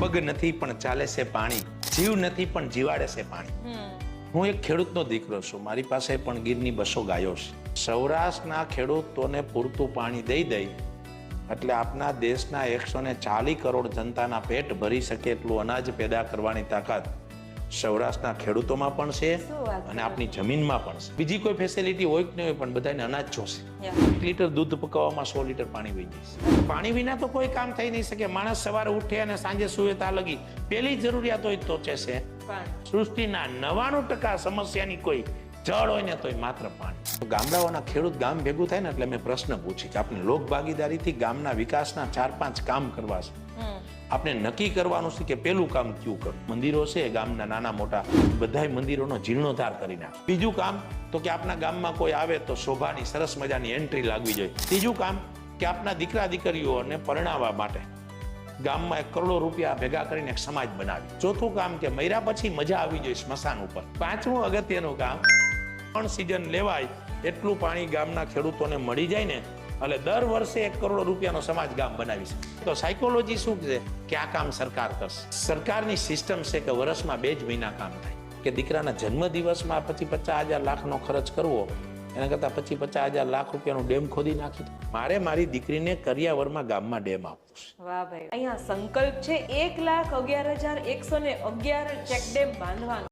પગ નથી પણ ચાલે છે પાણી. જીવ નથી પણ જીવાડે છે પાણી. હું એક ખેડૂતનો દીકરો છું. મારી પાસે પણ ગીરની બસો ગાયો છે. સૌરાષ્ટ્રના ખેડૂતોને પૂરતું પાણી દઈ દઈ એટલે આપના દેશના એકસો ને ચાલીસ કરોડ જનતાના પેટ ભરી શકે એટલું અનાજ પેદા કરવાની તાકાત સૌરાષ્ટ્રના ખેડૂતોમાં પણ છે અને આપની જમીનમાં પણ છે. બીજી કોઈ ફેસિલિટી હોય કે નહીં હોય પણ બધાને અનાજ જોશે. એક લીટર દૂધ પકાવવામાં સો લીટર પાણી વહી જશે. પાણી વિના તો કોઈ કામ થઈ નહીં શકે. માણસ સવારે ઉઠે અને સાંજે સુવે તા લગી. પેલી જરૂરિયાત હોય તો છે છે સૃષ્ટિના નવાણું ટકા સમસ્યાની કોઈ જળ હોય ને તોય માત્ર પાણી. ગામડાઓના ખેડૂત ગામ ભેગું થાય ને એટલે મેં પ્રશ્ન પૂછી કે આપણે લોક ભાગીદારીથી ગામના વિકાસના ચાર પાંચ કામ કરવા છે. આપણે નક્કી કરવાનું છે કે પેલું કામ કયું કરવું મંદિરો છે, ગામના નાના મોટા બધાય મંદિરોનો જીર્ણોદ્ધાર કરી નાખ. બીજું કામ, તો કે આપના ગામમાં કોઈ આવે તો શોભાની સરસ મજાની એન્ટ્રી લાગવી જોઈએ. ત્રીજું કામ, કે આપના દીકરા દીકરીઓને પરણાવવા માટે ગામમાં એક કરોડો રૂપિયા ભેગા કરીને એક સમાજ બનાવી ચોથું કામ, કે મર્યા પછી મજા આવી જોઈએ સ્મશાન ઉપર. પાંચમું અગત્યનું કામ, ત્રણ સિઝન લેવાય, એટલું પાણી ગામના ખેડૂતોને મળી જાય ને એટલે દર વર્ષે એક કરોડ રૂપિયાનો સમાજ ગામ બનાવીશ તો સાયકોલોજી શું છે? કે આ કામ સરકાર કરશે. સરકારની સિસ્ટમ છે કે વર્ષમાં બે જ મહિના કામ થાય. કે દીકરાના જન્મ દિવસમાં પછી પચાસ હજાર લાખનો ખર્ચ કરવો, એના કરતાં પછી પચાસ હજાર લાખ રૂપિયાનું ડેમ ખોદી નાખી મારે મારી દીકરીને કરિયાવરમાં ગામમાં ડેમ આપવું છે. વાહ ભાઈ. અહીંયા સંકલ્પ છે એક લાખ અગિયાર હજાર એકસો ને અગિયાર ચેક ડેમ બાંધવાનો.